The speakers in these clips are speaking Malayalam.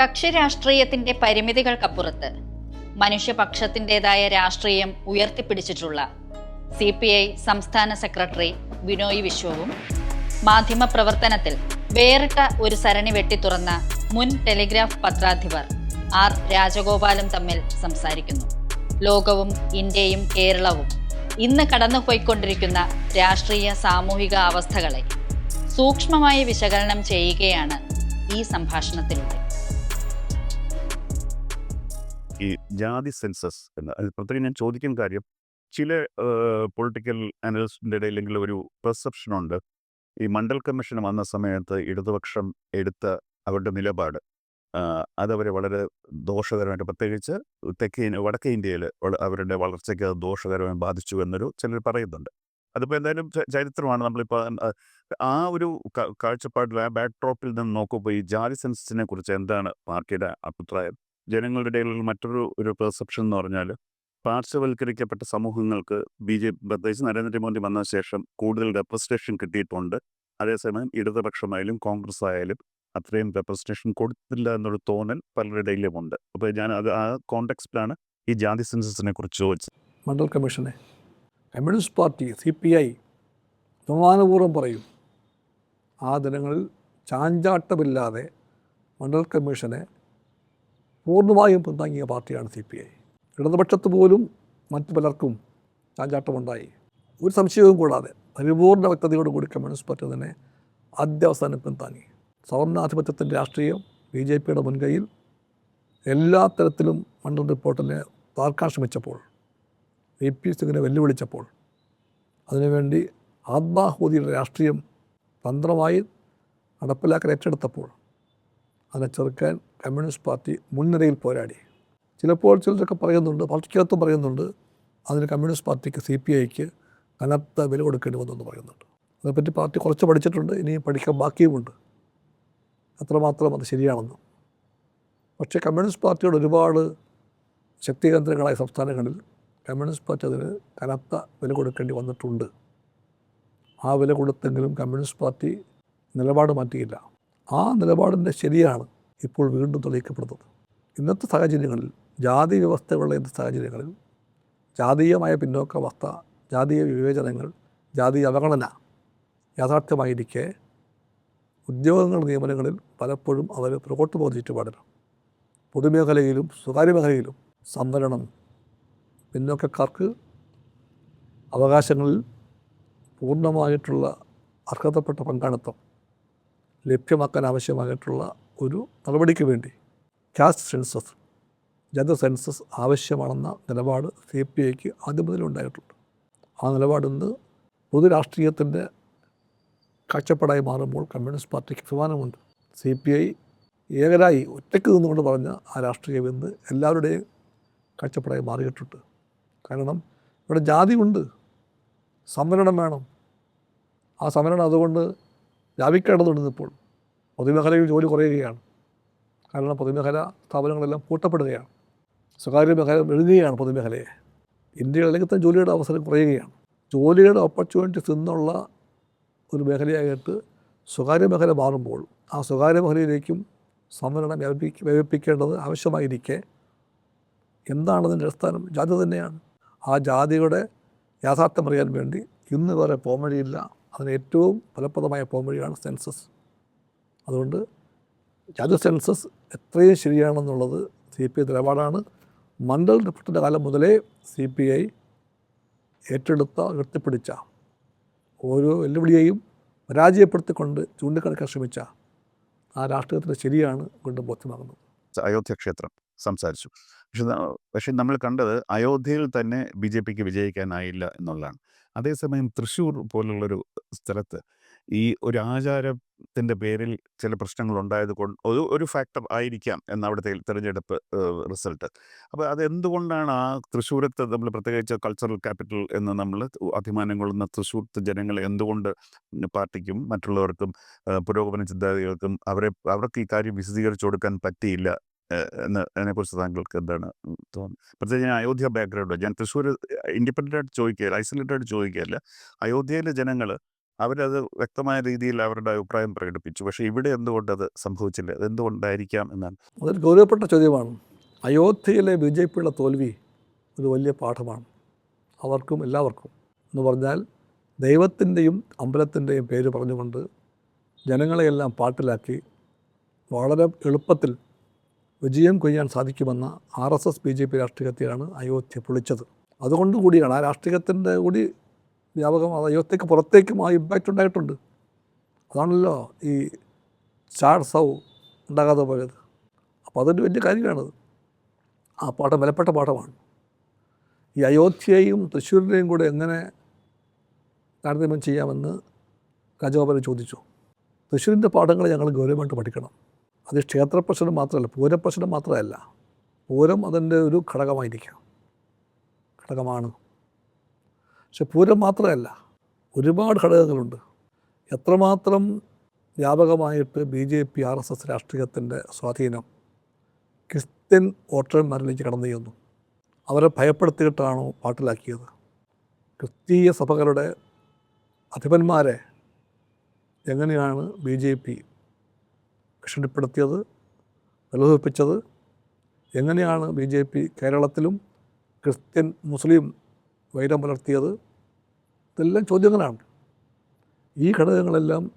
കക്ഷി രാഷ്ട്രീയത്തിന്റെ പരിമിതികൾക്കപ്പുറത്ത് മനുഷ്യപക്ഷത്തിന്റെതായ രാഷ്ട്രീയം ഉയർത്തിപ്പിടിച്ചിട്ടുള്ള സി പി ഐ സംസ്ഥാന സെക്രട്ടറി ബിനോയ് വിശ്വവും മാധ്യമപ്രവർത്തനത്തിൽ വേറിട്ട ഒരു സരണി വെട്ടിത്തുറന്ന മുൻ ടെലിഗ്രാഫ് പത്രാധിപർ ആർ രാജഗോപാലും തമ്മിൽ സംസാരിക്കുന്നു. ലോകവും ഇന്ത്യയും കേരളവും ഇന്ന് കടന്നുപോയിക്കൊണ്ടിരിക്കുന്ന രാഷ്ട്രീയ സാമൂഹിക അവസ്ഥകളെ സൂക്ഷ്മമായി വിശകലനം ചെയ്യുകയാണ് ഈ സംഭാഷണത്തിലൂടെ. ഈ ജാതി സെൻസസ് എന്ന്. പ്രത്യേകം ഞാൻ ചോദിക്കുന്ന കാര്യം ചില പൊളിറ്റിക്കൽ അനലിസ്റ്റിന്റെ ഇടയിലെങ്കിൽ ഒരു പെർസെപ്ഷൻ ഉണ്ട്. ഈ മണ്ഡൽ കമ്മീഷൻ വന്ന സമയത്ത് ഇടതുപക്ഷം എടുത്ത അവരുടെ നിലപാട് അതവരെ വളരെ ദോഷകരമായിട്ട് പ്രത്യേകിച്ച് തെക്കേ വടക്കേ ഇന്ത്യയിൽ അവരുടെ വളർച്ചയ്ക്ക് അത് ദോഷകരമായി ബാധിച്ചു എന്നൊരു ചിലർ പറയുന്നുണ്ട്. അതിപ്പോൾ എന്തായാലും ചരിത്രമാണ്. നമ്മളിപ്പോൾ ആ, ഒരു കാഴ്ചപ്പാടിൽ ആ ബാക്ക് ഡ്രോപ്പിൽ നിന്ന് നോക്കുമ്പോൾ ഈ ജാതി സെൻസസിനെ കുറിച്ച് എന്താണ് പാർട്ടിയുടെ അഭിപ്രായം? ജനങ്ങളുടെ ഇടയിലുള്ള മറ്റൊരു ഒരു പെർസെപ്ഷൻ എന്ന് പറഞ്ഞാൽ പാർശ്വവൽക്കരിക്കപ്പെട്ട സമൂഹങ്ങൾക്ക് ബി ജെ പി പ്രത്യേകിച്ച് നരേന്ദ്രമോദി വന്ന ശേഷം കൂടുതൽ റെപ്രസെന്റേഷൻ കിട്ടിയിട്ടുണ്ട്. അതേസമയം ഇടതുപക്ഷമായാലും കോൺഗ്രസ് ആയാലും അത്രയും റെപ്രസെന്റേഷൻ കൊടുത്തില്ല എന്നൊരു തോന്നൽ പലരുടെ ഇടയിലും ഉണ്ട് അപ്പോൾ ഞാൻ അത് ആ കോണ്ടെക്സ്റ്റിലാണ് ഈ ജാതി സെൻസസിനെ കുറിച്ച് ചോദിച്ചത്. മണ്ഡൽ കമ്മീഷനെ communist party C P I ബഹുമാനപൂർവം പറയും ആ ദിനങ്ങളിൽ ചാഞ്ചാട്ടമില്ലാതെ മണ്ഡൽ കമ്മീഷനെ പൂർണമായും പിന്താങ്ങിയ പാർട്ടിയാണ് സി പി ഐ. ഇടതുപക്ഷത്ത് പോലും മറ്റു പലർക്കും ചാഞ്ചാട്ടമുണ്ടായി. ഒരു സംശയവും കൂടാതെ പരിപൂർണ വ്യക്തതയോടുകൂടി കമ്മ്യൂണിസ്റ്റ് പാർട്ടി തന്നെ ആദ്യാവസാനം പിന്താങ്ങി സവർണാധിപത്യത്തിന്റെ രാഷ്ട്രീയം ബി ജെ പിയുടെ മുൻകൈയിൽ എല്ലാ തരത്തിലും മണ്ഡൽ റിപ്പോർട്ടിനെ താർക്കാൻ ശ്രമിച്ചപ്പോൾ എ പി സിംഗിനെ വെല്ലുവിളിച്ചപ്പോൾ അതിനുവേണ്ടി ആത്മാഹൂതിയുടെ രാഷ്ട്രീയം തന്ത്രമായി നടപ്പിലാക്കാൻ ഏറ്റെടുത്തപ്പോൾ അതിനെ ചെറുക്കാൻ കമ്മ്യൂണിസ്റ്റ് പാർട്ടി മുൻനിരയിൽ പോരാടി. ചിലപ്പോൾ ചിലരൊക്കെ പറയുന്നുണ്ട് പാർട്ടിക്കകത്ത് പറയുന്നുണ്ട് അതിന് കമ്മ്യൂണിസ്റ്റ് പാർട്ടിക്ക് സി പി ഐക്ക് കനത്ത വില കൊടുക്കേണ്ടി വന്നെന്ന് പറയുന്നുണ്ട്. അതേപ്പറ്റി പാർട്ടി കുറച്ച് പഠിച്ചിട്ടുണ്ട് ഇനിയും പഠിക്കാൻ ബാക്കിയുമുണ്ട്. അത്രമാത്രം അത് ശരിയാണെന്ന്. പക്ഷേ കമ്മ്യൂണിസ്റ്റ് പാർട്ടിയുടെ ഒരുപാട് ശക്തികേന്ദ്രങ്ങളായ സംസ്ഥാനങ്ങളിൽ കമ്മ്യൂണിസ്റ്റ് പാർട്ടി അതിന് കനത്ത വില കൊടുക്കേണ്ടി വന്നിട്ടുണ്ട്. ആ വില കൊടുത്തെങ്കിലും കമ്മ്യൂണിസ്റ്റ് പാർട്ടി നിലപാട് മാറ്റിയില്ല. ആ നിലപാടിന്റെ ശരിയാണ് ഇപ്പോൾ വീണ്ടും തെളിയിക്കപ്പെടുന്നത്. ഇന്നത്തെ സാഹചര്യങ്ങളിൽ ജാതി വ്യവസ്ഥയുള്ള ഇന്നത്തെ സാഹചര്യങ്ങളിൽ ജാതീയമായ പിന്നോക്കാവസ്ഥ ജാതീയ വിവേചനങ്ങൾ ജാതീയ അവഗണന യാഥാർത്ഥ്യമായിരിക്കെ ഉദ്യോഗങ്ങൾ നിയമനങ്ങളിൽ പലപ്പോഴും അവർ പുറകോട്ട് പോകുന്ന ചുറ്റുപാടിലാണ് പൊതുമേഖലയിലും സ്വകാര്യ മേഖലയിലും സംവരണം പിന്നോക്കക്കാർക്ക് അവകാശങ്ങളിൽ പൂർണമായിട്ടുള്ള അർഹതപ്പെട്ട പങ്കാളിത്തം ലഭ്യമാക്കാൻ ആവശ്യമായിട്ടുള്ള ഒരു നടപടിക്ക് വേണ്ടി. കാസ്റ്റ് സെൻസസ് ജനറൽ സെൻസസ് ആവശ്യമാണെന്ന നിലപാട് സി പി ഐക്ക് ആദ്യം മുതലേ ഉണ്ടായിട്ടുണ്ട്. ആ നിലപാടിന്ന് പൊതു രാഷ്ട്രീയത്തിന്റെ കാഴ്ചപ്പാടായി മാറുമ്പോൾ കമ്മ്യൂണിസ്റ്റ് പാർട്ടിക്ക് അഭിമാനമുണ്ട്. സി പി ഐ ഏകരായി ഒറ്റയ്ക്ക് നിന്നുകൊണ്ട് പറഞ്ഞ ആ രാഷ്ട്രീയം ഇന്ന് എല്ലാവരുടെയും കാഴ്ചപ്പാടായി മാറിയിട്ടുണ്ട്. കാരണം ഇവിടെ ജാതി ഉണ്ട് സംവരണം വേണം. ആ സംവരണം അതുകൊണ്ട് വ്യാപിക്കേണ്ടതുണ്ട് ഇപ്പോൾ പൊതുമേഖലയിൽ ജോലി കുറയുകയാണ്. കാരണം പൊതുമേഖല സ്ഥാപനങ്ങളെല്ലാം പൂട്ടപ്പെടുകയാണ്. സ്വകാര്യ മേഖല എഴുതുകയാണ് പൊതുമേഖലയെ. ഇന്ത്യയിൽ അല്ലെങ്കിൽ തന്നെ ജോലിയുടെ അവസരം കുറയുകയാണ്. ജോലിയുടെ ഓപ്പർച്യൂണിറ്റീസ് നിന്നുള്ള ഒരു മേഖലയായിട്ട് സ്വകാര്യ മേഖല മാറുമ്പോൾ ആ സ്വകാര്യ മേഖലയിലേക്കും സംവരണം വ്യാപിപ്പി വ്യാപിപ്പിക്കേണ്ടത് ആവശ്യമായിരിക്കെ. എന്താണ് അതിന്റെ അടിസ്ഥാനം ജാതി തന്നെയാണ്. ആ ജാതിയുടെ യാഥാർത്ഥ്യം അറിയാൻ വേണ്ടി ഇന്ന് വേറെ പോംവഴിയില്ല. അതിന് ഏറ്റവും ഫലപ്രദമായ പോംവഴിയാണ് സെൻസസ്. അതുകൊണ്ട് ജാതി സെൻസസ് എത്രയും ശരിയാണെന്നുള്ളത് സി പി ഐ നിലപാടാണ്. മണ്ഡൽ റിപ്പോർട്ടിന്റെ കാലം മുതലേ സി പി ഐ ഏറ്റെടുത്ത ഉയർത്തിപ്പിടിച്ച ഓരോ വെല്ലുവിളിയെയും പരാജയപ്പെടുത്തിക്കൊണ്ട് ചൂണ്ടിക്കാണിക്കാൻ ശ്രമിച്ച ആ രാഷ്ട്രീയത്തിന് ശരിയാണ് വീണ്ടും ബോധ്യമാകുന്നത്. അയോധ്യ ക്ഷേത്രം സംസാരിച്ചു. പക്ഷേ പക്ഷെ നമ്മൾ കണ്ടത് അയോധ്യയിൽ തന്നെ ബി ജെ പിക്ക് വിജയിക്കാനായില്ല എന്നുള്ളതാണ്. അതേസമയം തൃശ്ശൂർ പോലുള്ളൊരു സ്ഥലത്ത് ഈ ഒരു ആചാരത്തിന്റെ പേരിൽ ചില പ്രശ്നങ്ങൾ ഉണ്ടായത് കൊണ്ട് ഒരു ഒരു ഫാക്ടർ ആയിരിക്കാം എന്ന അവിടുത്തെ തിരഞ്ഞെടുപ്പ് റിസൾട്ട്. അപ്പോൾ അത് എന്തുകൊണ്ടാണ് ആ തൃശ്ശൂരത്ത് നമ്മൾ പ്രത്യേകിച്ച് കൾച്ചറൽ ക്യാപിറ്റൽ എന്ന് നമ്മൾ അഭിമാനം കൊള്ളുന്ന തൃശ്ശൂർത്തെ ജനങ്ങൾ എന്തുകൊണ്ട് പാർട്ടിക്കും മറ്റുള്ളവർക്കും പുരോഗമന ചിന്താഗതികൾക്കും അവരെ അവർക്ക് ഈ കാര്യം വിശദീകരിച്ചു കൊടുക്കാൻ പറ്റിയില്ല എന്ന് അതിനെക്കുറിച്ച് താങ്കൾക്ക് എന്താണ് തോന്നുന്നത്? പ്രത്യേകിച്ച് ഞാൻ അയോധ്യ ബാക്ക്ഗ്രൗണ്ട് ഞാൻ തൃശ്ശൂർ ഇൻഡിപെൻഡന്റ് ആയിട്ട് ചോദിക്കുകയല്ല ഐസൊലേറ്റഡ് ആയിട്ട് ചോദിക്കുകയല്ല. അയോധ്യയിലെ ജനങ്ങൾ അവരത് വ്യക്തമായ രീതിയിൽ അവരുടെ അഭിപ്രായം പ്രകടിപ്പിച്ചു. പക്ഷേ ഇവിടെ എന്തുകൊണ്ട് അത് സംഭവിച്ചില്ല? അത് എന്തുകൊണ്ടായിരിക്കാം എന്നാണ്. അതൊരു ഗൗരവപ്പെട്ട ചോദ്യമാണ്. അയോധ്യയിലെ ബി ജെ പിയുടെ തോൽവി ഒരു വലിയ പാഠമാണ്. അവർക്കും എല്ലാവർക്കും. എന്ന് പറഞ്ഞാൽ ദൈവത്തിന്റെയും അമ്പലത്തിന്റെയും പേര് പറഞ്ഞുകൊണ്ട് ജനങ്ങളെയെല്ലാം പാട്ടിലാക്കി വളരെ എളുപ്പത്തിൽ വിജയം കൊയ്യാൻ സാധിക്കുമെന്ന R S S B J P രാഷ്ട്രീയത്തെയാണ് Ayodhya പൊളിച്ചത്. അതുകൊണ്ട് കൂടിയാണ് ആ രാഷ്ട്രീയത്തിന്റെ കൂടി വ്യാപകം അത് അയോധ്യക്ക് പുറത്തേക്കും ആ ഇമ്പാക്റ്റ് ഉണ്ടായിട്ടുണ്ട്. അതാണല്ലോ ഈ ചാഡ് സൗ ഉണ്ടാകാതെ പോയത്. അപ്പോൾ അതൊരു വലിയ കാര്യമാണത് ആ പാഠം വിലപ്പെട്ട പാഠമാണ്. ഈ അയോധ്യയെയും തൃശ്ശൂരിനെയും കൂടെ എങ്ങനെ താരതമ്യം ചെയ്യാമെന്ന് രാജഗോപാലൻ ചോദിച്ചു. തൃശ്ശൂരിന്റെ പാഠങ്ങൾ ഞങ്ങൾ ഗൗരവമായിട്ട് പഠിക്കണം. അത് ക്ഷേത്ര പ്രശ്നം മാത്രമല്ല പൂരപ്രശ്നം മാത്രമല്ല. പൂരം അതിന്റെ ഒരു ഘടകമായിരിക്കാം. ഘടകമാണ്. പക്ഷെ പൂരം മാത്രമല്ല ഒരുപാട് ഘടകങ്ങളുണ്ട്. എത്രമാത്രം വ്യാപകമായിട്ട് B J P R S S രാഷ്ട്രീയത്തിന്റെ സ്വാധീനം ക്രിസ്ത്യൻ വോട്ടർമാരിലേക്ക് കടന്നു ചെയ്യുന്നു അവരെ ഭയപ്പെടുത്തിയിട്ടാണോ പാട്ടിലാക്കിയത്? ക്രിസ്തീയ സഭകളുടെ അധിപന്മാരെ എങ്ങനെയാണ് ബി ജെ പി ഭീഷണിപ്പെടുത്തിയത് പ്രലോഭിപ്പിച്ചത് എങ്ങനെയാണ് ബി ജെ പി കേരളത്തിലും ക്രിസ്ത്യൻ മുസ്ലിം വൈരം പുലർത്തിയത് ഇതെല്ലാം ചോദ്യങ്ങളാണ്. ഈ ഘടകങ്ങളെല്ലാം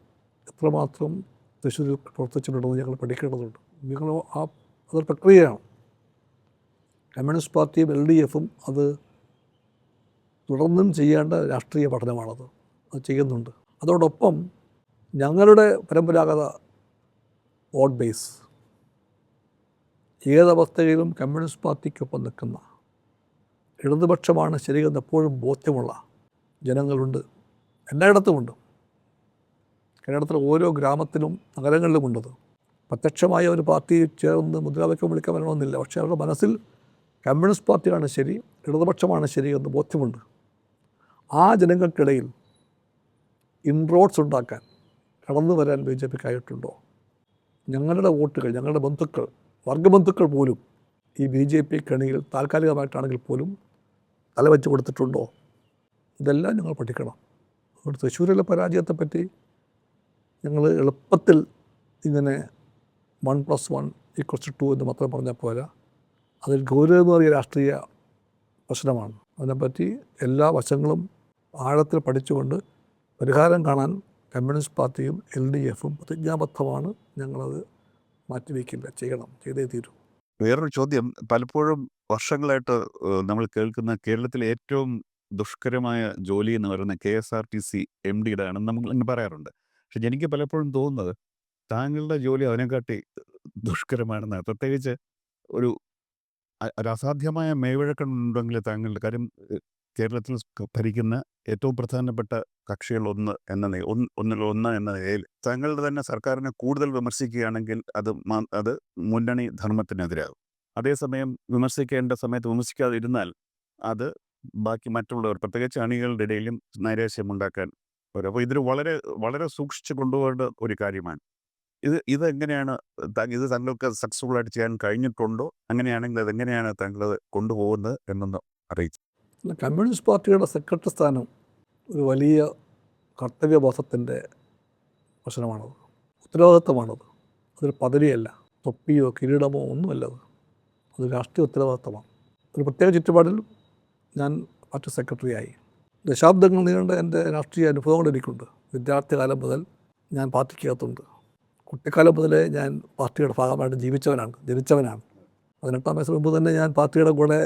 എത്രമാത്രം തൃശ്ശൂരിൽ പ്രവർത്തിച്ചിട്ടുണ്ടെന്ന് ഞങ്ങൾ പഠിക്കേണ്ടതുണ്ട്. നിങ്ങൾ ആ അതൊരു പ്രക്രിയയാണ്. കമ്മ്യൂണിസ്റ്റ് പാർട്ടിയും എൽ ഡി എഫും അത് തുടർന്നും ചെയ്യേണ്ട രാഷ്ട്രീയ പഠനമാണത്. അത് ചെയ്യുന്നുണ്ട്. അതോടൊപ്പം ഞങ്ങളുടെ പരമ്പരാഗത വോട്ട് ബേസ്. ഏതവസ്ഥയിലും കമ്മ്യൂണിസ്റ്റ് പാർട്ടിക്കൊപ്പം നിൽക്കുന്ന ഇടതുപക്ഷമാണ് ശരിയെന്ന് എപ്പോഴും ബോധ്യമുള്ള ജനങ്ങളുണ്ട്. എല്ലായിടത്തുമുണ്ട്. കേരളത്തിലെ ഓരോ ഗ്രാമത്തിലും നഗരങ്ങളിലുമുണ്ടത് പ്രത്യക്ഷമായ ഒരു പാർട്ടി ചേർന്ന് മുദ്രാവാക്യം വിളിക്കാൻ വരണമെന്നില്ല. പക്ഷേ അവരുടെ മനസ്സിൽ കമ്മ്യൂണിസ്റ്റ് പാർട്ടിയാണ് ശരി ഇടതുപക്ഷമാണ് ശരി എന്ന് ബോധ്യമുണ്ട്. ആ ജനങ്ങൾക്കിടയിൽ ഇൻറോഡ്സ് ഉണ്ടാക്കാൻ കടന്നു വരാൻ ബി ജെ പിക്കായിട്ടുണ്ടോ ഞങ്ങളുടെ വോട്ടുകൾ ഞങ്ങളുടെ ബന്ധുക്കൾ വർഗബന്ധുക്കൾ പോലും ഈ ബി ജെ പി കണിയിൽ താൽക്കാലികമായിട്ടാണെങ്കിൽ പോലും തലവെച്ച് കൊടുത്തിട്ടുണ്ടോ? ഇതെല്ലാം ഞങ്ങൾ പഠിക്കണം. അതുകൊണ്ട് തൃശ്ശൂരിലെ പരാജയത്തെപ്പറ്റി ഞങ്ങൾ എളുപ്പത്തിൽ ഇങ്ങനെ one plus one equals two എന്ന് മാത്രം പറഞ്ഞാൽ പോരാ. അതിൽ ഗൗരവമേറിയ രാഷ്ട്രീയ പ്രശ്നമാണ്. അതിനെപ്പറ്റി എല്ലാ വശങ്ങളും ആഴത്തിൽ പഠിച്ചുകൊണ്ട് പരിഹാരം കാണാൻ കമ്മ്യൂണിസ്റ്റ് പാർട്ടിയും എൽ ഡി എഫും പ്രതിജ്ഞാബദ്ധമാണ്. ഞങ്ങളത് മാറ്റിവെക്കില്ല. ചെയ്യണം. ചെയ്തേ തീരൂ. വേറൊരു ചോദ്യം. പലപ്പോഴും വർഷങ്ങളായിട്ട് നമ്മൾ കേൾക്കുന്ന കേരളത്തിലെ ഏറ്റവും ദുഷ്കരമായ ജോലി എന്ന് പറയുന്ന K S R T C M ഡിയുടെ ആണെന്ന് നമ്മൾ ഇങ്ങനെ പറയാറുണ്ട്. പക്ഷെ എനിക്ക് പലപ്പോഴും തോന്നുന്നത് താങ്കളുടെ ജോലി അതിനെക്കാട്ടി ദുഷ്കരമാണെന്നാണ് പ്രത്യേകിച്ച് ഒരു അസാധ്യമായ മേവഴക്കമുണ്ടെങ്കിൽ താങ്കളുടെ കാര്യം കേരളത്തിൽ ഭരിക്കുന്ന ഏറ്റവും പ്രധാനപ്പെട്ട കക്ഷികളൊന്ന് എന്ന ഒന്ന് ഒന്നിൽ ഒന്ന് എന്ന നിലയിൽ താങ്കളുടെ തന്നെ സർക്കാരിനെ കൂടുതൽ വിമർശിക്കുകയാണെങ്കിൽ അത് അത് മുന്നണി ധർമ്മത്തിനെതിരാകും. അതേസമയം വിമർശിക്കേണ്ട സമയത്ത് വിമർശിക്കാതിരുന്നാൽ അത് ബാക്കി മറ്റുള്ളവർ പ്രത്യേകിച്ച് അണികളുടെ ഇടയിലും നൈരാശ്യം ഉണ്ടാക്കാൻ വരും. അപ്പോൾ ഇതിൽ വളരെ വളരെ സൂക്ഷിച്ച് കൊണ്ടുപോകേണ്ട ഒരു കാര്യമാണ്. ഇത് ഇതെങ്ങനെയാണ് ഇത് താങ്കൾക്ക് സക്സസ്ഫുൾ ആയിട്ട് ചെയ്യാൻ കഴിഞ്ഞിട്ടുണ്ടോ? അങ്ങനെയാണെങ്കിൽ അത് എങ്ങനെയാണ് താങ്കൾ കൊണ്ടുപോകുന്നത് എന്നൊന്ന് അറിയിച്ചു. കമ്മ്യൂണിസ്റ്റ് പാർട്ടിയുടെ സെക്രട്ടറി സ്ഥാനം ഒരു വലിയ കർത്തവ്യബോധത്തിന്റെ പ്രശ്നമാണത് ഉത്തരവാദിത്തമാണത്. അതൊരു പദവിയല്ല. തൊപ്പിയോ കിരീടമോ ഒന്നുമല്ല അത് രാഷ്ട്രീയ ഉത്തരവാദിത്തമാണ്. ഒരു പ്രത്യേക ചുറ്റുപാടിൽ ഞാൻ പാർട്ടി സെക്രട്ടറിയായി ദശാബ്ദങ്ങൾ നീണ്ട എന്റെ രാഷ്ട്രീയ അനുഭവങ്ങൾ എനിക്കുണ്ട്. വിദ്യാർത്ഥികാലം മുതൽ ഞാൻ പാർട്ടിക്കകത്തുണ്ട്. കുട്ടിക്കാലം മുതലേ ഞാൻ പാർട്ടിയുടെ ഭാഗമായിട്ട് ജീവിച്ചവനാണ് ജനിച്ചവനാണ്. പതിനെട്ടാം വയസ്സിന് മുമ്പ് തന്നെ ഞാൻ പാർട്ടിയുടെ കൂടെ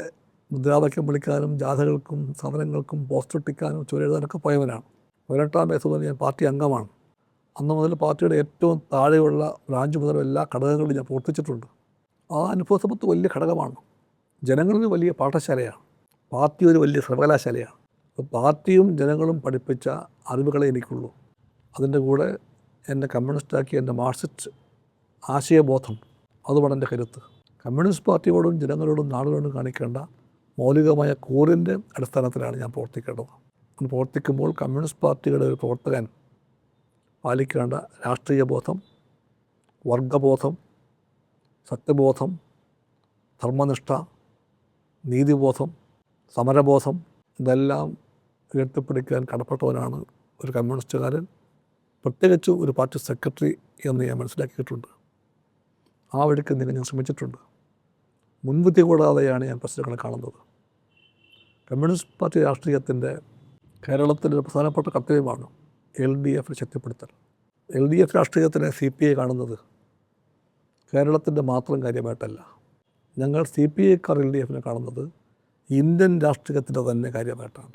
മുദ്രാവാക്യം വിളിക്കാനും ജാഥകൾക്കും സമരങ്ങൾക്കും പോസ്റ്റർ ഒട്ടിക്കാനും ചുവരെഴുതാനൊക്കെ പോയവനാണ്. പതിനെട്ടാം വയസ്സ് മുതൽ ഞാൻ പാർട്ടി അംഗമാണ്. അന്ന് മുതൽ പാർട്ടിയുടെ ഏറ്റവും താഴെയുള്ള ബ്രാഞ്ച് മുതൽ എല്ലാ ഘടകങ്ങളും ഞാൻ പ്രവർത്തിച്ചിട്ടുണ്ട്. ആ അനുഭവ സമ്പത്ത് വലിയ ഘടകമാണ്. ജനങ്ങളൊരു വലിയ പാഠശാലയാണ്. പാർട്ടി ഒരു വലിയ സർവകലാശാലയാണ്. അപ്പോൾ പാർട്ടിയും ജനങ്ങളും പഠിപ്പിച്ച അറിവുകളെ എനിക്കുള്ളൂ. അതിന്റെ കൂടെ എന്നെ കമ്മ്യൂണിസ്റ്റാക്കി എന്റെ മാർക്സിസ്റ്റ് ആശയബോധം അതുമാണ് എന്റെ കരുത്ത്. കമ്മ്യൂണിസ്റ്റ് പാർട്ടിയോടും ജനങ്ങളോടും നാടുകളോടും കാണിക്കേണ്ട മൗലികമായ കൂറിന്റെ അടിസ്ഥാനത്തിലാണ് ഞാൻ പ്രവർത്തിക്കേണ്ടത്. പ്രവർത്തിക്കുമ്പോൾ കമ്മ്യൂണിസ്റ്റ് പാർട്ടിയുടെ ഒരു പ്രവർത്തകൻ പാലിക്കേണ്ട രാഷ്ട്രീയ ബോധം വർഗബോധം സത്യബോധം ധർമ്മനിഷ്ഠ നീതിബോധം സമരബോധം ഇതെല്ലാം ഉയർത്തിപ്പിടിക്കാൻ കടപ്പെട്ടവനാണ് ഒരു കമ്മ്യൂണിസ്റ്റുകാരൻ. പ്രത്യേകിച്ച് ഒരു പാർട്ടി സെക്രട്ടറി എന്ന് ഞാൻ മനസ്സിലാക്കിയിട്ടുണ്ട്. ആ വഴിക്ക് എന്തെങ്കിലും ഞാൻ ശ്രമിച്ചിട്ടുണ്ട്. മുൻവിധി കൂടാതെയാണ് ഞാൻ പ്രശ്നങ്ങളെ കാണുന്നത്. കമ്മ്യൂണിസ്റ്റ് പാർട്ടി രാഷ്ട്രീയത്തിന്റെ കേരളത്തിന്റെ പ്രധാനപ്പെട്ട കർത്തവ്യമാണ് എൽ ഡി എഫ് ശക്തിപ്പെടുത്തൽ. എൽ ഡി എഫ് രാഷ്ട്രീയത്തിനെ സി പി ഐ കാണുന്നത് കേരളത്തിന്റെ മാത്രം കാര്യമായിട്ടല്ല. ഞങ്ങൾ സി പി ഐക്കാർ എൽ ഡി എഫിനെ കാണുന്നത് ഇന്ത്യൻ രാഷ്ട്രീയത്തിന്റെ തന്നെ കാര്യമായിട്ടാണ്.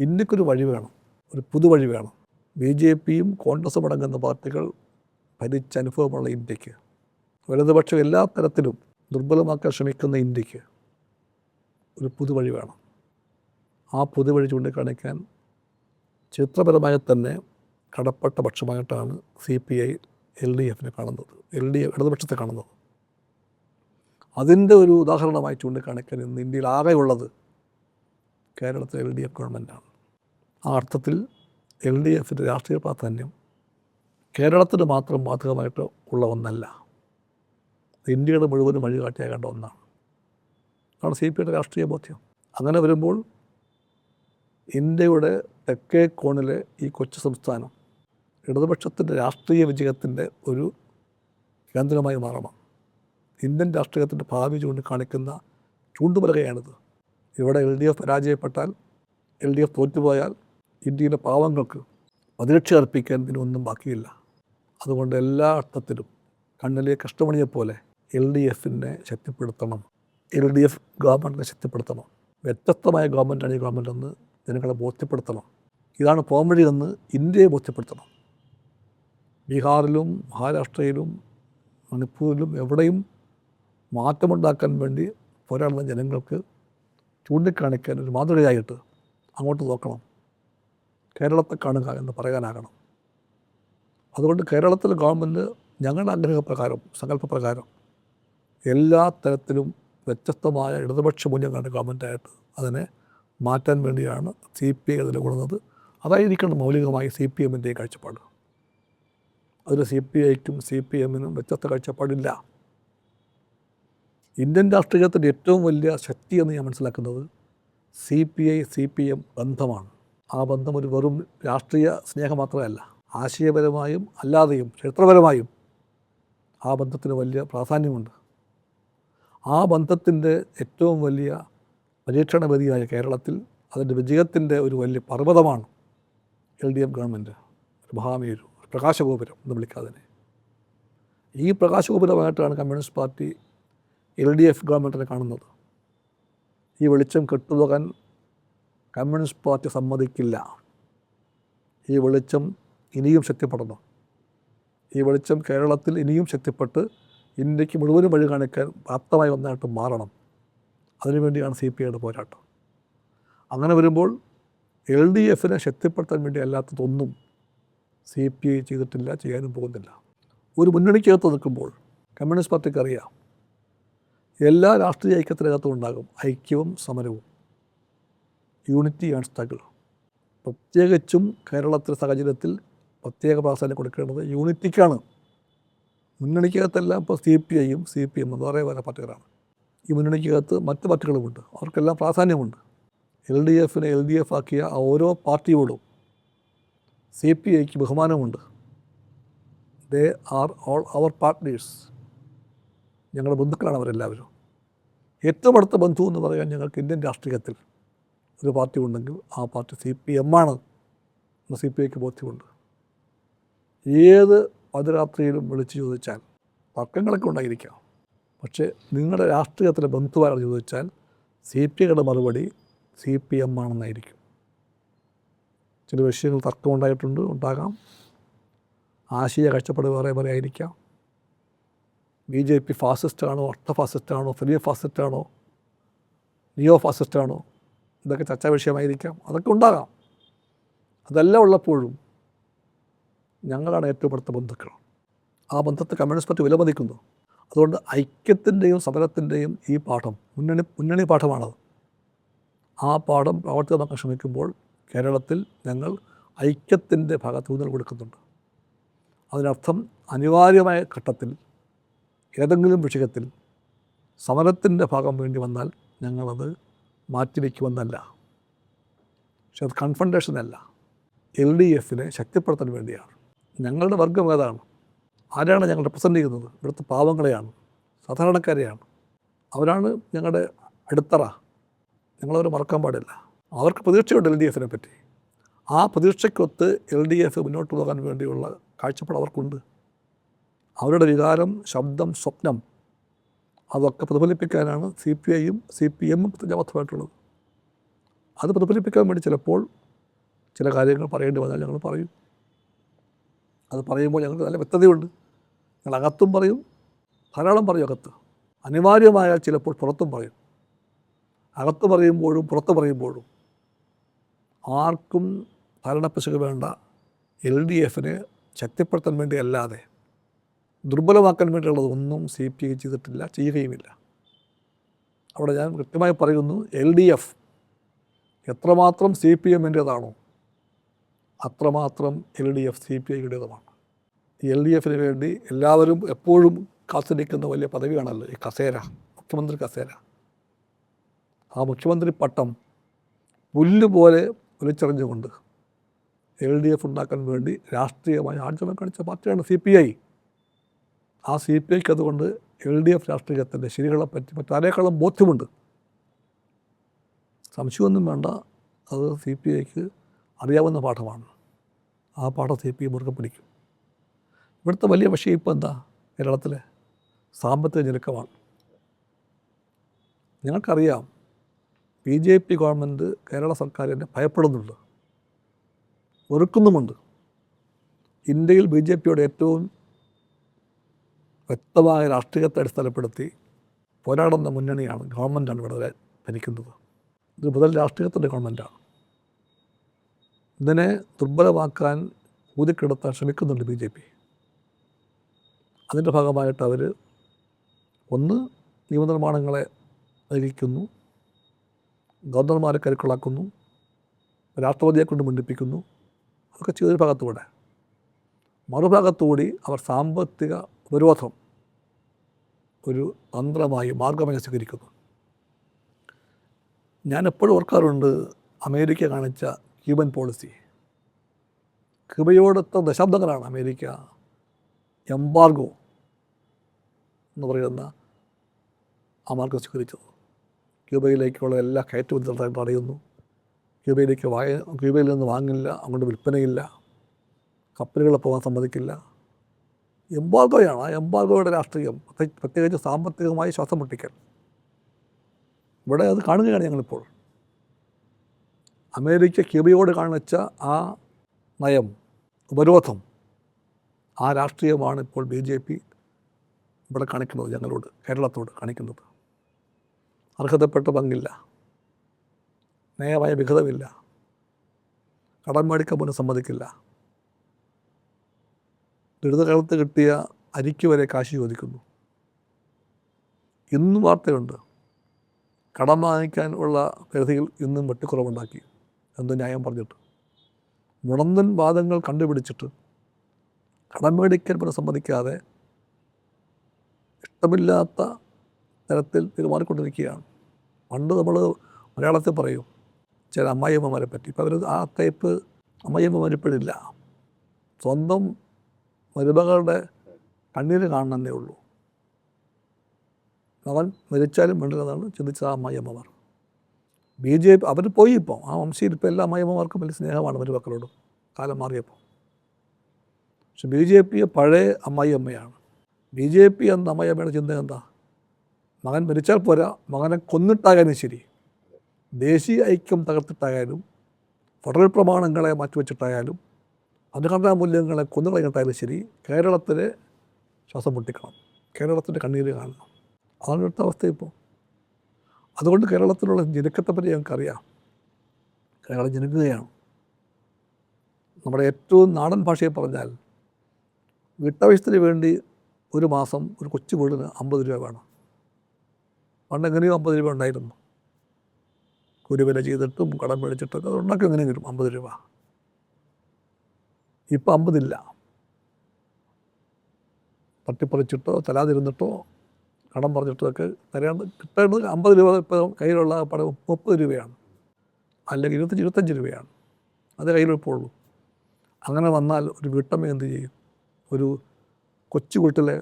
ഇന്ത്യക്കൊരു വഴി വേണം ഒരു പുതുവഴി വേണം. ബി ജെ പിയും കോൺഗ്രസും അടങ്ങുന്ന പാർട്ടികൾ ഭരിച്ച അനുഭവമുള്ള ഇന്ത്യയ്ക്ക്. വലതുപക്ഷം എല്ലാ തരത്തിലും ദുർബലമാക്കാൻ ശ്രമിക്കുന്ന ഇന്ത്യയ്ക്ക് ഒരു പുതുവഴി വേണം. ആ പുതുവഴി ചൂണ്ടിക്കാണിക്കാൻ ചിത്രപരമായി തന്നെ കടപ്പെട്ട പക്ഷമായിട്ടാണ് C P I L D എഫിനെ കാണുന്നത് എൽ ഡി എഫ് ഇടതുപക്ഷത്തെ കാണുന്നത്. അതിന്റെ ഒരു ഉദാഹരണമായി ചൂണ്ടിക്കാണിക്കാൻ ഇന്ന് ഇന്ത്യയിൽ ആകെയുള്ളത് കേരളത്തിലെ എൽ ഡി എഫ് ഗവൺമെന്റാണ്. ആ അർത്ഥത്തിൽ എൽ ഡി എഫിന്റെ രാഷ്ട്രീയ പ്രാധാന്യം കേരളത്തിന് മാത്രം ബാധകമായിട്ട് ഉള്ള ഒന്നല്ല. ഇന്ത്യയുടെ മുഴുവനും വഴികാട്ടിയാകേണ്ട ഒന്നാണ്. അതാണ് സി പി ഐയുടെ രാഷ്ട്രീയ ബോധ്യം. അങ്ങനെ വരുമ്പോൾ ഇന്ത്യയുടെ തെക്കേ കോണിലെ ഈ കൊച്ചു സംസ്ഥാനം ഇടതുപക്ഷത്തിന്റെ രാഷ്ട്രീയ വിജയത്തിന്റെ ഒരു കേന്ദ്രമായി മാറണം. ഇന്ത്യൻ രാഷ്ട്രീയത്തിന്റെ ഭാവി ചൂണ്ടിക്കാണിക്കുന്ന ചൂണ്ടുപലകയാണിത്. ഇവിടെ എൽ ഡി എഫ് പരാജയപ്പെട്ടാൽ എൽ ഡി എഫ് തോറ്റുപോയാൽ ഇന്ത്യയിലെ പാവങ്ങൾക്ക് പരിരക്ഷ അർപ്പിക്കാൻ ഇതിനൊന്നും ബാക്കിയില്ല. അതുകൊണ്ട് എല്ലാ അർത്ഥത്തിലും കണ്ണിലെ കഷ്ടമണിയെപ്പോലെ എൽ ഡി എഫിനെ ശക്തിപ്പെടുത്തണം. എൽ ഡി എഫ് ഗവൺമെന്റിനെ ശക്തിപ്പെടുത്തണം. വ്യത്യസ്തമായ ഗവൺമെന്റാണ് ഈ ഗവൺമെന്റ് എന്ന് ജനങ്ങളെ ബോധ്യപ്പെടുത്തണം. ഇതാണ് പോംവഴി എന്ന് ഇന്ത്യയെ ബോധ്യപ്പെടുത്തണം. ബീഹാറിലും മഹാരാഷ്ട്രയിലും മണിപ്പൂരിലും എവിടെയും മാറ്റമുണ്ടാക്കാൻ വേണ്ടി പോരാടുന്ന ജനങ്ങൾക്ക് ചൂണ്ടിക്കാണിക്കാൻ ഒരു മാതൃകയായിട്ട് അങ്ങോട്ട് നോക്കണം. കേരളത്തെ കാണുക എന്ന് പറയാനാകണം. അതുകൊണ്ട് കേരളത്തിലെ ഗവൺമെന്റ് ഞങ്ങളുടെ ആഗ്രഹപ്രകാരം സങ്കല്പപ്രകാരം എല്ലാ തരത്തിലും വ്യത്യസ്തമായ ഇടതുപക്ഷ മൂല്യങ്ങളുടെ ഗവൺമെന്റായിട്ട് അതിനെ മാറ്റാൻ വേണ്ടിയാണ് സി പി ഐ അതിൽ കൊള്ളുന്നത് അതായിരിക്കണം മൗലികമായി സി പി എമ്മിന്റെ കാഴ്ചപ്പാട്. അതിൽ സി പി ഐക്കും സി പി എമ്മിനും വ്യത്യസ്ത കാഴ്ചപ്പാടില്ല. ഇന്ത്യൻ രാഷ്ട്രീയത്തിന്റെ ഏറ്റവും വലിയ ശക്തി എന്ന് ഞാൻ മനസ്സിലാക്കുന്നത് C P I C P M ബന്ധമാണ്. ആ ബന്ധം ഒരു വെറും രാഷ്ട്രീയ സ്നേഹം മാത്രമല്ല ആശയപരമായും അല്ലാതെയും ചരിത്രപരമായും ആ ബന്ധത്തിന് വലിയ പ്രാധാന്യമുണ്ട്. ആ ബന്ധത്തിന്റെ ഏറ്റവും വലിയ പരീക്ഷണവേദിയായ കേരളത്തിൽ അതിന്റെ വിജയത്തിന്റെ ഒരു വലിയ പർവതമാണ് എൽ ഡി എഫ് ഗവൺമെന്റ് മഹാമേരു. പ്രകാശഗോപുരം എന്ന് വിളിക്കാതിനെ ഈ പ്രകാശഗോപുരമായിട്ടാണ് communist party L D F ഗവൺമെന്റിനെ കാണുന്നത്. ഈ വെളിച്ചം കെട്ടുപോകാൻ കമ്മ്യൂണിസ്റ്റ് പാർട്ടി സമ്മതിക്കില്ല. ഈ വെളിച്ചം ഇനിയും ശക്തിപ്പെടണം. ഈ വെളിച്ചം കേരളത്തിൽ ഇനിയും ശക്തിപ്പെട്ട് ഇന്ത്യയ്ക്ക് മുഴുവനും വഴി കാണിക്കാൻ പ്രാപ്തമായി ഒന്നായിട്ട് മാറണം. അതിനുവേണ്ടിയാണ് സി പി ഐയുടെ പോരാട്ടം. അങ്ങനെ വരുമ്പോൾ എൽ ഡി എഫിനെ ശക്തിപ്പെടുത്താൻ വേണ്ടി അല്ലാത്തതൊന്നും സി പി ഐ ചെയ്തിട്ടില്ല ചെയ്യാനും പോകുന്നില്ല. ഒരു മുന്നണിക്കകത്ത് നിൽക്കുമ്പോൾ കമ്മ്യൂണിസ്റ്റ് പാർട്ടിക്ക് അറിയാം എല്ലാ രാഷ്ട്രീയ ഐക്യത്തിനകത്തും ഉണ്ടാകും ഐക്യവും സമരവും. യൂണിറ്റി ആൻഡ് സ്ട്രഗിൾ പ്രത്യേകിച്ചും കേരളത്തിലെ സാഹചര്യത്തിൽ പ്രത്യേക പ്രാധാന്യം കൊടുക്കേണ്ടത് യൂണിറ്റിക്കാണ് മുന്നണിക്കകത്തെല്ലാം ഇപ്പോൾ സി പി ഐയും സി പി എമ്മും വേറെ വേറെ പാർട്ടികളാണ്. ഈ മുന്നണിക്കകത്ത് മറ്റ് പാർട്ടികളുമുണ്ട്. അവർക്കെല്ലാം പ്രാധാന്യമുണ്ട്. എൽ ഡി എഫിനെ എൽ ഡി എഫ് ആക്കിയ ഓരോ പാർട്ടിയോടും സി പി ഐക്ക് ബഹുമാനമുണ്ട്. ദേ ആർ ഓൾ അവർ പാർട്ട്നേഴ്സ്. ഞങ്ങളുടെ ബന്ധുക്കളാണ് അവരെല്ലാവരും. ഏറ്റവും അടുത്ത ബന്ധു എന്ന് പറയാൻ ഞങ്ങൾക്ക് ഇന്ത്യൻ രാഷ്ട്രീയത്തിൽ ഒരു പാർട്ടി ഉണ്ടെങ്കിൽ ആ പാർട്ടി സി പി എം ആണ് എന്ന് സി പി ഐക്ക് ബോധ്യമുണ്ട്. ഏത് പാതിരാത്രിയിലും വിളിച്ചു ചോദിച്ചാൽ തർക്കങ്ങളൊക്കെ ഉണ്ടായിരിക്കാം. പക്ഷേ നിങ്ങളുടെ രാഷ്ട്രീയത്തിലെ ബന്ധുവാരെന്ന് ചോദിച്ചാൽ സി പി ഐയുടെ മറുപടി സി പി എം ആണെന്നായിരിക്കും. ചില വിഷയങ്ങൾ തർക്കമുണ്ടായിട്ടുണ്ട് ഉണ്ടാകാം. ആശയ കാഴ്ചപ്പാട് വേറെ വേറെ ആയിരിക്കാം. ബി ജെ പി ഫാസിസ്റ്റാണോ അർത്ഥ ഫാസിസ്റ്റാണോ ഫെലിയ ഫാസിസ്റ്റാണോ നിയോ ഫാസിസ്റ്റ് ആണോ ഇതൊക്കെ ചർച്ചാ വിഷയമായിരിക്കാം. അതൊക്കെ ഉണ്ടാകാം. അതെല്ലാം ഉള്ളപ്പോഴും ഞങ്ങളാണ് ഏറ്റവും അടുത്ത ബന്ധുക്കൾ. ആ ബന്ധത്തെ കമ്മ്യൂണിസ്റ്റ് പാർട്ടി വിലമതിക്കുന്നു. അതുകൊണ്ട് ഐക്യത്തിന്റെയും സമരത്തിന്റെയും ഈ പാഠം മുന്നണി മുന്നണി പാഠമാണത്. ആ പാഠം പ്രവർത്തിക്കാൻ ശ്രമിക്കുമ്പോൾ കേരളത്തിൽ ഞങ്ങൾ ഐക്യത്തിന്റെ ഭാഗത്ത് ഊന്നൽ കൊടുക്കുന്നുണ്ട്. അതിനർത്ഥം അനിവാര്യമായ ഘട്ടത്തിൽ ഏതെങ്കിലും വിഷയത്തിൽ സമരത്തിന്റെ ഭാഗം വേണ്ടി വന്നാൽ ഞങ്ങളത് മാറ്റിവെക്കുമെന്നല്ല. പക്ഷെ അത് കൺഫണ്ടേഷനല്ല എൽ ഡി എഫിനെ ശക്തിപ്പെടുത്താൻ വേണ്ടിയാണ്. ഞങ്ങളുടെ വർഗം ഏതാണ്? ആരാണ് ഞങ്ങൾ റെപ്രസെന്റ് ചെയ്യുന്നത്? ഇവിടുത്തെ പാവങ്ങളെയാണ് സാധാരണക്കാരെയാണ്. അവരാണ് ഞങ്ങളുടെ അടിത്തറ. ഞങ്ങളവരെ മറക്കാൻ പാടില്ല. അവർക്ക് പ്രതീക്ഷയുണ്ട് എൽ ഡി എഫിനെ പറ്റി. ആ പ്രതീക്ഷയ്ക്കൊത്ത് എൽ ഡി എഫ് മുന്നോട്ട് പോകാൻ വേണ്ടിയുള്ള കാഴ്ചപ്പാട് അവർക്കുണ്ട്. അവരുടെ വികാരം ശബ്ദം സ്വപ്നം അതൊക്കെ പ്രതിഫലിപ്പിക്കാനാണ് സി പി ഐയും സി പി എമ്മും പ്രതിബദ്ധമായിട്ടുള്ളത് അത് പ്രതിഫലിപ്പിക്കാൻ വേണ്ടി ചിലപ്പോൾ ചില കാര്യങ്ങൾ പറയേണ്ടി വന്നാൽ ഞങ്ങൾ പറയും. അത് പറയുമ്പോൾ ഞങ്ങൾക്ക് നല്ല വ്യക്തതയുണ്ട്. ഞങ്ങൾ അകത്തും പറയും ധാരാളം പറയും അകത്ത്. അനിവാര്യമായാൽ ചിലപ്പോൾ പുറത്തും പറയും. അകത്ത് പറയുമ്പോഴും പുറത്ത് പറയുമ്പോഴും ആർക്കും ഭരണപ്പിശക് വേണ്ട. എൽ ഡി എഫിനെ ശക്തിപ്പെടുത്താൻ വേണ്ടി അല്ലാതെ ദുർബലമാക്കാൻ വേണ്ടിയുള്ളത് ഒന്നും സി പി ഐ ചെയ്തിട്ടില്ല ചെയ്യുകയുമില്ല. അവിടെ ഞാൻ കൃത്യമായി പറയുന്നു എൽ ഡി എഫ് എത്രമാത്രം സി പി എമ്മിന്റേതാണോ അത്രമാത്രം L D F C P ഐയുടേതുമാണ്. L D എഫിന് വേണ്ടി എല്ലാവരും എപ്പോഴും കാത്തിരിക്കുന്ന വലിയ പദവിയാണല്ലോ ഈ കസേര മുഖ്യമന്ത്രി കസേര. ആ മുഖ്യമന്ത്രി പട്ടം പുല്ല് പോലെ വലിച്ചെറിഞ്ഞുകൊണ്ട് എൽ ഡി എഫ് ഉണ്ടാക്കാൻ വേണ്ടി രാഷ്ട്രീയമായി ആർജവം കാണിച്ച പാർട്ടിയാണ് സി പി ഐ. ആ സി പി ഐക്ക് അതുകൊണ്ട് എൽ ഡി എഫ് രാഷ്ട്രീയത്തിന്റെ ശരികളെപ്പറ്റി മറ്റാരേക്കാളും ബോധ്യമുണ്ട്. സംശയമൊന്നും വേണ്ട. അത് സി പി ഐക്ക് അറിയാവുന്ന പാഠമാണ്. ആ പാഠം സി പി ഐ മുറുകെ പിടിക്കും. ഇവിടുത്തെ വലിയ വിഷയം ഇപ്പോൾ എന്താ? കേരളത്തിലെ സാമ്പത്തിക ഞെരുക്കമാണ്. ഞങ്ങൾക്കറിയാം B J P government Kerala സർക്കാരിനെ ഭയപ്പെടുന്നുണ്ട്. വെറുക്കുന്നുമുണ്ട്. ഇന്ത്യയിൽ ബി ജെ പിയുടെ ഏറ്റവും വ്യക്തമായ രാഷ്ട്രീയത്തെ അടിസ്ഥാനപ്പെടുത്തി പോരാടുന്ന മുന്നണിയാണ് ഗവൺമെന്റാണ് ഇവിടെ ഭരിക്കുന്നത്. ഇത് മുതൽ രാഷ്ട്രീയത്തിന്റെ ഗവൺമെന്റാണ് ഇതിനെ ദുർബലമാക്കാൻ ഊതിക്കെടുത്താൻ ശ്രമിക്കുന്നുണ്ട് ബി ജെ പി. അതിന്റെ ഭാഗമായിട്ട് അവർ ഒന്ന് നിയമനിർമ്മാണങ്ങളെ വൈകിക്കുന്നു ഗവർണർമാരെ കരുക്കളാക്കുന്നു രാഷ്ട്രപതിയെ കൊണ്ട് മണ്ഡിപ്പിക്കുന്നു അതൊക്കെ ചെയ്തൊരു ഭാഗത്തുകൂടെ. മറുഭാഗത്തുകൂടി അവർ സാമ്പത്തിക ഉപരോധം ഒരു തന്ത്രമായി മാർഗമായി സ്വീകരിക്കുന്നു. ഞാൻ എപ്പോഴും ഓർക്കാറുണ്ട് അമേരിക്ക കാണിച്ച ക്യൂബൻ പോളിസി. ക്യൂബയോടൊത്ത ദശാബ്ദങ്ങളാണ് അമേരിക്ക എംബാർഗോ എന്ന് പറയുന്ന ആ മാർഗം സ്വീകരിച്ചത്. ക്യൂബയിലേക്കുള്ള എല്ലാ കയറ്റുമതി തടയുന്നു ക്യൂബയിലേക്ക് വായ ക്യൂബയിൽ നിന്ന് വാങ്ങില്ല അങ്ങോട്ട് വിൽപ്പനയില്ല. കപ്പലുകൾ പോകാൻ സമ്മതിക്കില്ല. എംബാർഗോയാണ് ആ എംബാർഗോയുടെ രാഷ്ട്രീയം. പ്രത്യേകിച്ച് സാമ്പത്തികമായി ശ്വാസം മുട്ടിക്കൽ. ഇവിടെ അത് കാണുകയാണ് ഞങ്ങളിപ്പോൾ. അമേരിക്ക ക്യൂബയോട് കാണിച്ച ആ നയം ഉപരോധം ആ രാഷ്ട്രീയമാണ് ഇപ്പോൾ ബി ജെ പി ഇവിടെ കാണിക്കുന്നത് ഞങ്ങളോട് കേരളത്തോട് കാണിക്കുന്നത്. അർഹതപ്പെട്ട പങ്കില്ല. നയമായ വിഹിതമില്ല കടം മേടിക്കാൻ പോലും സമ്മതിക്കില്ല. ദുരിതകാലത്ത് കിട്ടിയ അരിക്ക് വരെ കാശ് ചോദിക്കുന്നു. ഇന്നും വാർത്തയുണ്ട്. കടം വാങ്ങിക്കാൻ ഉള്ള പരിധിയിൽ ഇന്നും വെട്ടിക്കുറവുണ്ടാക്കി. എന്ന് ന്യായം പറഞ്ഞിട്ട്. മുടന്തൻ വാദങ്ങൾ കണ്ടുപിടിച്ചിട്ട് കടം മേടിക്കാൻ പോലും സമ്മതിക്കാതെ ഇഷ്ടമില്ലാത്ത തരത്തിൽ പെരുമാറിക്കൊണ്ടിരിക്കുകയാണ് പണ്ട് നമ്മൾ മലയാളത്തിൽ പറയും ചില അമ്മായിയമ്മമാരെ പറ്റി. ഇപ്പം അവർ ആ ടൈപ്പ് അമ്മയമ്മമാരിപ്പോഴില്ല സ്വന്തം മരുമകളുടെ കണ്ണീര് കാണണമെന്നേ ഉള്ളൂ. അവൻ മരിച്ചാലും വേണ്ടതാണ് ചിന്തിച്ചത് ആ അമ്മായിയമ്മമാർ. ബി ജെ പി അവർ പോയി ഇപ്പോൾ ആ വംശയിൽ ഇപ്പോൾ എല്ലാ അമ്മായിയമ്മമാർക്കും വലിയ സ്നേഹമാണ് മരുമക്കളോട് കാലം മാറിയപ്പോൾ പക്ഷെ ബി ജെ പി പഴയ അമ്മായിയമ്മയാണ്. ബി ജെ പി എന്ന അമ്മായിയമ്മയുടെ ചിന്ത എന്താ മകൻ മരിച്ചാൽ പോരാ. മകനെ കൊന്നിട്ടായാലും ശരി. ദേശീയ ഐക്യം തകർത്തിട്ടായാലും ഫെഡറൽ പ്രമാണങ്ങളെ മാറ്റിവെച്ചിട്ടായാലും ഭരണഘടനാ മൂല്യങ്ങളെ കൊന്നുകളഞ്ഞിട്ടായാലും ശരി കേരളത്തിലെ ശ്വാസം മുട്ടിക്കണം. കേരളത്തിന്റെ കണ്ണീര് കാണണം. അതാണ് ഇവിടുത്തെ അവസ്ഥ ഇപ്പോൾ. അതുകൊണ്ട് കേരളത്തിലുള്ള ജനക്കത്തെപ്പറ്റി ഞങ്ങൾക്കറിയാം. കേരളം ജനിക്കുകയാണ്. നമ്മുടെ ഏറ്റവും നാടൻ ഭാഷയിൽ പറഞ്ഞാൽ വീട്ടാവശ്യത്തിന് വേണ്ടി ഒരു മാസം ഒരു കൊച്ചു വീടിന് അമ്പത് രൂപ വേണം. പണ്ട് എങ്ങനെയോ അമ്പത് രൂപ ഉണ്ടായിരുന്നു. കുരുവില ചെയ്തിട്ടും കടം മേടിച്ചിട്ടൊക്കെ അത് ഉണ്ടാക്കി കിട്ടും അമ്പത് രൂപ. ഇപ്പം അമ്പതില്ല. തട്ടിപ്പറിച്ചിട്ടോ തലാതിരുന്നിട്ടോ കടം പറഞ്ഞിട്ടോ ഒക്കെ തരേണ്ട കിട്ടേണ്ടത് അമ്പത് രൂപ ഇപ്പോൾ കയ്യിലുള്ള പടം മുപ്പത് രൂപയാണ്. അല്ലെങ്കിൽ ഇരുപത്തഞ്ച് ഇരുപത്തഞ്ച് രൂപയാണ്. അത് കയ്യിലിപ്പോഴുള്ളൂ അങ്ങനെ വന്നാൽ ഒരു വീട്ടമ്മ എന്ത് ചെയ്യും? ഒരു കൊച്ചു വീട്ടിലെ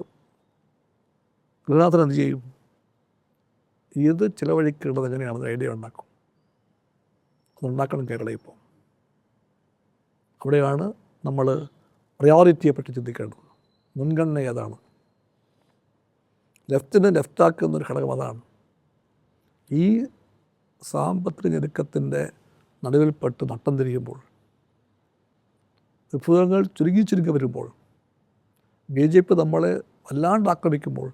ഗൃഹനാഥൻ എന്ത് ചെയ്യും? ഇത് ചിലവഴിക്കേണ്ടത് എങ്ങനെയാണെന്ന് ഐഡിയ ഉണ്ടാക്കും. അതുണ്ടാക്കണം കേരളം ഇപ്പോൾ അവിടെയാണ് നമ്മൾ പ്രയോറിറ്റിയെ പറ്റി ചിന്തിക്കേണ്ടത്. മുൻഗണന ഏതാണ്? ലെഫ്റ്റിന് ലെഫ്റ്റാക്കുന്നൊരു ഘടകം അതാണ്. ഈ സാമ്പത്തിക ഞെരുക്കത്തിന്റെ നടുവിൽപ്പെട്ട് നട്ടം തിരിയുമ്പോൾ വിഭവങ്ങൾ ചുരുങ്ങി ചുരുങ്ങി വരുമ്പോൾ ബി ജെ പി നമ്മളെ വല്ലാണ്ട് ആക്രമിക്കുമ്പോൾ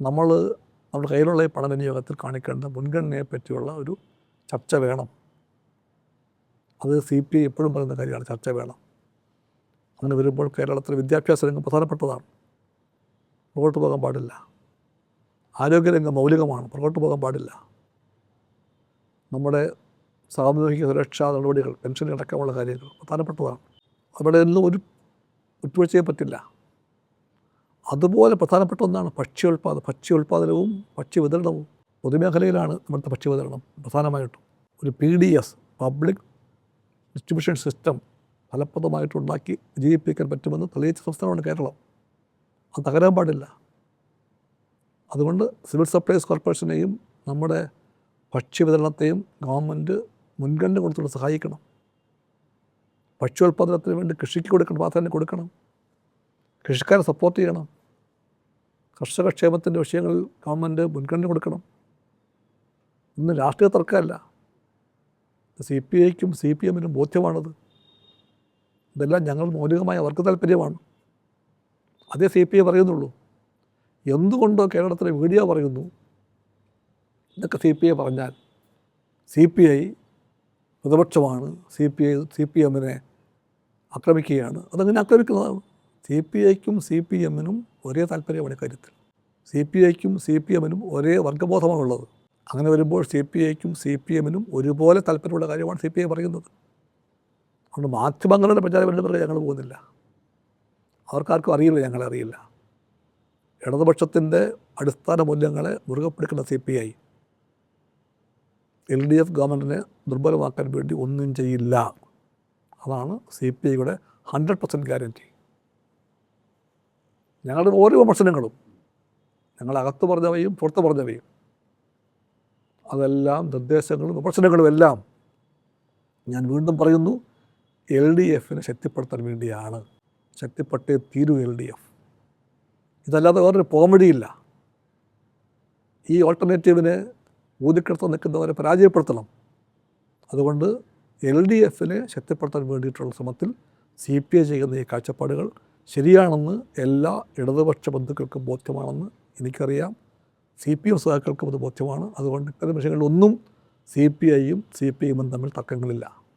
നമ്മൾ നമ്മുടെ കയ്യിലുള്ള ഈ പണവിനിയോഗത്തിൽ കാണിക്കേണ്ട മുൻഗണനയെ പറ്റിയുള്ള ഒരു ചർച്ച വേണം. അത് സി പി ഐ എപ്പോഴും പറയുന്ന കാര്യമാണ് ചർച്ച വേണം. അങ്ങനെ വരുമ്പോൾ കേരളത്തിലെ വിദ്യാഭ്യാസ രംഗം പ്രധാനപ്പെട്ടതാണ്. പുറകോട്ട് പോകാൻ പാടില്ല. ആരോഗ്യരംഗം മൗലികമാണ്. പുറകോട്ട് പോകാൻ പാടില്ല. നമ്മുടെ സാമൂഹിക സുരക്ഷാ നടപടികൾ പെൻഷൻ അടക്കമുള്ള കാര്യങ്ങൾ പ്രധാനപ്പെട്ടതാണ്. അവിടെ ഒന്നും ഒരു വിട്ടുവീഴ്ചയെ പറ്റില്ല. അതുപോലെ പ്രധാനപ്പെട്ട ഒന്നാണ് ഭക്ഷ്യോൽപാദനം ഭക്ഷ്യ വിതരണവും പൊതുമേഖലയിലാണ് ഇവിടുത്തെ ഭക്ഷ്യ വിതരണം പ്രധാനമായിട്ടും. ഒരു P D S public distribution system ഫലപ്രദമായിട്ടുണ്ടാക്കി വിജയിപ്പിക്കാൻ പറ്റുമെന്ന് തെളിയിച്ച സംസ്ഥാനമാണ് കേരളം. അത് തകരാൻ പാടില്ല. അതുകൊണ്ട് സിവിൽ സപ്ലൈസ് കോർപ്പറേഷനെയും നമ്മുടെ ഭക്ഷ്യ വിതരണത്തെയും ഗവൺമെന്റ് മുൻഗണന കൊടുത്തുകൊണ്ട് സഹായിക്കണം. ഭക്ഷ്യോൽപാദനത്തിന് വേണ്ടി കൃഷിക്ക് കൊടുക്കണം പ്രാധാന്യം കൊടുക്കണം. കൃഷിക്കാരെ സപ്പോർട്ട് ചെയ്യണം. കർഷക ക്ഷേമത്തിന്റെ വിഷയങ്ങളിൽ ഗവൺമെന്റ് മുൻഗണന കൊടുക്കണം. ഇന്ന് രാഷ്ട്രീയ തർക്കമല്ല. സി പി ഐക്കും സി പി എമ്മിനും ബോധ്യമാണത്. ഇതെല്ലാം ഞങ്ങൾ മൗലികമായ അവർക്ക് താല്പര്യമാണ് അതേ സി പി ഐ പറയുന്നുള്ളൂ. എന്തുകൊണ്ടോ കേരളത്തിലെ മീഡിയ പറയുന്നു? ഇതൊക്കെ സി പി ഐ പറഞ്ഞാൽ C P I പ്രതിപക്ഷമാണ്. C P I C P എമ്മിനെ ആക്രമിക്കുകയാണ്. അതങ്ങനെ ആക്രമിക്കുന്നതാണ്. സി പി ഐക്കും സി പി എമ്മിനും ഒരേ താല്പര്യമാണ് ഇക്കാര്യത്തിൽ സി പി ഐക്കും സി പി എമ്മിനും ഒരേ വർഗബോധമാണുള്ളത് അങ്ങനെ വരുമ്പോൾ സി പി ഐക്കും സി പി എമ്മിനും ഒരുപോലെ താല്പര്യമുള്ള കാര്യമാണ് സി പി ഐ പറയുന്നത്. അതുകൊണ്ട് മാധ്യമങ്ങളുടെ പ്രചാരം പിറകെ ഞങ്ങൾ പോകുന്നില്ല. അവർക്കാർക്കും അറിയില്ല ഞങ്ങളെ അറിയില്ല. ഇടതുപക്ഷത്തിന്റെ അടിസ്ഥാന മൂല്യങ്ങളെ മുറുകെ പിടിക്കുന്ന C P I L D F government ദുർബലമാക്കാൻ വേണ്ടി ഒന്നും ചെയ്യില്ല. അതാണ് സി പി ഐയുടെ ഹൺഡ്രഡ് പെർസെന്റ് ഗ്യാരന്റി. ഞങ്ങളുടെ ഓരോ വിമർശനങ്ങളും ഞങ്ങൾ അകത്ത് പറഞ്ഞവയും പുറത്ത് പറഞ്ഞവയും അതെല്ലാം നിർദ്ദേശങ്ങളും വിമർശനങ്ങളും എല്ലാം ഞാൻ വീണ്ടും പറയുന്നു എൽ ഡി എഫിനെ ശക്തിപ്പെടുത്താൻ വേണ്ടിയാണ്. ശക്തിപ്പെട്ടേ തീരൂ എൽ ഡി എഫ്. ഇതല്ലാതെ വേറൊരു പോംവഴിയില്ല. ഈ ഓൾട്ടർനേറ്റീവിനെ ഊതിക്കെടുത്ത് നിൽക്കുന്നവരെ പരാജയപ്പെടുത്തണം. അതുകൊണ്ട് എൽ ഡി എഫിനെ ശക്തിപ്പെടുത്താൻ വേണ്ടിയിട്ടുള്ള ശ്രമത്തിൽ സി പി ഐ ചെയ്യുന്ന ഈ കാഴ്ചപ്പാടുകൾ ശരിയാണെന്ന് എല്ലാ ഇടതുപക്ഷ ബന്ധുക്കൾക്കും ബോധ്യമാണെന്ന് എനിക്കറിയാം. സി പി എം സഖാക്കൾക്കും അത് ബോധ്യമാണ്. അതുകൊണ്ട് ഇത്തരം വിഷയങ്ങളിലൊന്നും സി പി ഐയും സി പി എമ്മും തമ്മിൽ തർക്കങ്ങളില്ല.